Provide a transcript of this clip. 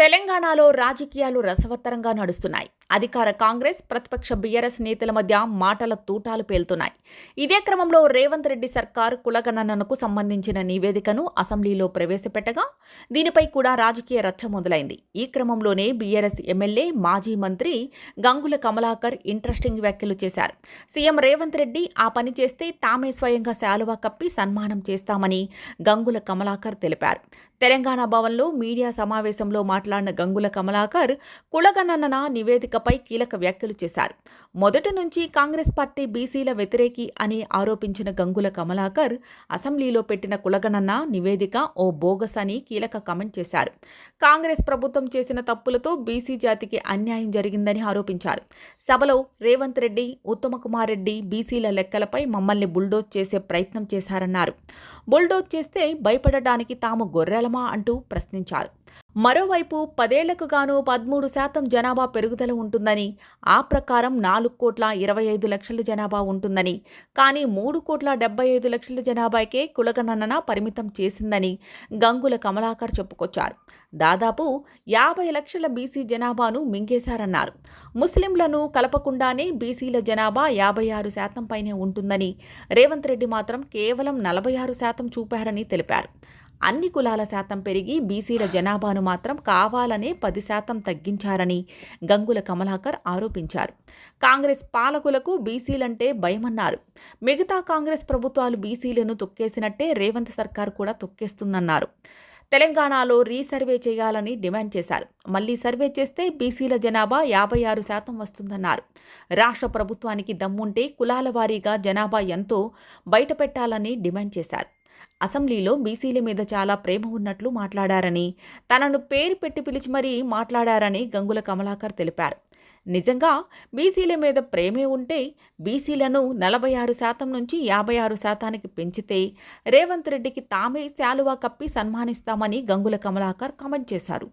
తెలంగాణలో రాజకీయాలు రసవత్తరంగా నడుస్తున్నాయి. అధికార కాంగ్రెస్ ప్రతిపక్ష బీఆర్ఎస్ నేతల మధ్య మాటల తూటాలు పేలుతున్నాయి. ఇదే క్రమంలో రేవంత్ రెడ్డి సర్కార్ కులగణనకు సంబంధించిన నివేదికను అసెంబ్లీలో ప్రవేశపెట్టగా దీనిపై కూడా రాజకీయ రచ్చ మొదలైంది. ఈ క్రమంలోనే బీఆర్ఎస్ ఎమ్మెల్యే మాజీ మంత్రి గంగుల కమలాకర్ ఇంట్రెస్టింగ్ వ్యాఖ్యలు చేశారు. సీఎం రేవంత్ రెడ్డి ఆ పని చేస్తే తామే స్వయంగా శాలువా కప్పి సన్మానం చేస్తామని గంగుల కమలాకర్ తెలిపారు. తెలంగాణ భవన్లో మీడియా సమావేశంలో మాట్లాడిన గంగుల కమలాకర్ కులగణన నివేదికపై కీలక వ్యాఖ్యలు చేశారు. మొదటి నుంచి కాంగ్రెస్ పార్టీ బీసీల వ్యతిరేకి అని ఆరోపించిన గంగుల కమలాకర్ అసెంబ్లీలో పెట్టిన కులగణన నివేదిక ఓ బోగస్ అని కీలక కామెంట్ చేశారు. కాంగ్రెస్ ప్రభుత్వం చేసిన తప్పులతో బీసీ జాతికి అన్యాయం జరిగిందని ఆరోపించారు. సభలో రేవంత్ రెడ్డి ఉత్తమ కుమార్ రెడ్డి బీసీల లెక్కలపై మమ్మల్ని బుల్డోజ్ చేసే ప్రయత్నం చేశారన్నారు. బుల్డోజ్ చేస్తే భయపడటానికి తాము గొర్రెలమా అంటూ ప్రశ్నించారు. మరోవైపు పదేళ్ళకు గాను పదమూడు శాతం జనాభా పెరుగుదల ఉంటుందని ఆ ప్రకారం నాలుగు కోట్ల ఇరవై ఐదు లక్షల జనాభా ఉంటుందని కానీ మూడు కోట్ల డెబ్బై ఐదు లక్షల జనాభాకే కులగణన పరిమితం చేసిందని గంగుల కమలాకర్ చెప్పుకొచ్చారు. దాదాపు యాభై లక్షల బీసీ జనాభాను మింగేశారన్నారు. ముస్లింలను కలపకుండానే బీసీల జనాభా యాభై ఆరు శాతం పైనే ఉంటుందని రేవంత్ రెడ్డి మాత్రం కేవలం నలభై ఆరు శాతం చూపారని తెలిపారు. అన్ని కులాల శాతం పెరిగి బీసీల జనాభాను మాత్రం కావాలనే పది శాతం తగ్గించారని గంగుల కమలాకర్ ఆరోపించారు. కాంగ్రెస్ పాలకులకు బీసీలంటే భయమన్నారు. మిగతా కాంగ్రెస్ ప్రభుత్వాలు బీసీలను తొక్కేసినట్టే రేవంత్ సర్కార్ కూడా తొక్కేస్తుందన్నారు. తెలంగాణలో రీసర్వే చేయాలని డిమాండ్ చేశారు. మళ్ళీ సర్వే చేస్తే బీసీల జనాభా యాభై ఆరు శాతం వస్తుందన్నారు. రాష్ట్ర ప్రభుత్వానికి దమ్ముంటే కులాల వారీగా జనాభా ఎంతో బయటపెట్టాలని డిమాండ్ చేశారు. అసెంబ్లీలో బీసీల మీద చాలా ప్రేమ ఉన్నట్లు మాట్లాడారని తనను పేరు పెట్టి పిలిచి మరీ మాట్లాడారని గంగుల కమలాకర్ తెలిపారు. నిజంగా బీసీల మీద ప్రేమే ఉంటే బీసీలను నలభై ఆరు శాతం నుంచి యాభై ఆరు శాతానికి పెంచితే రేవంత్ రెడ్డికి తామే శాలువా కప్పి సన్మానిస్తామని గంగుల కమలాకర్ కామెంట్ చేశారు.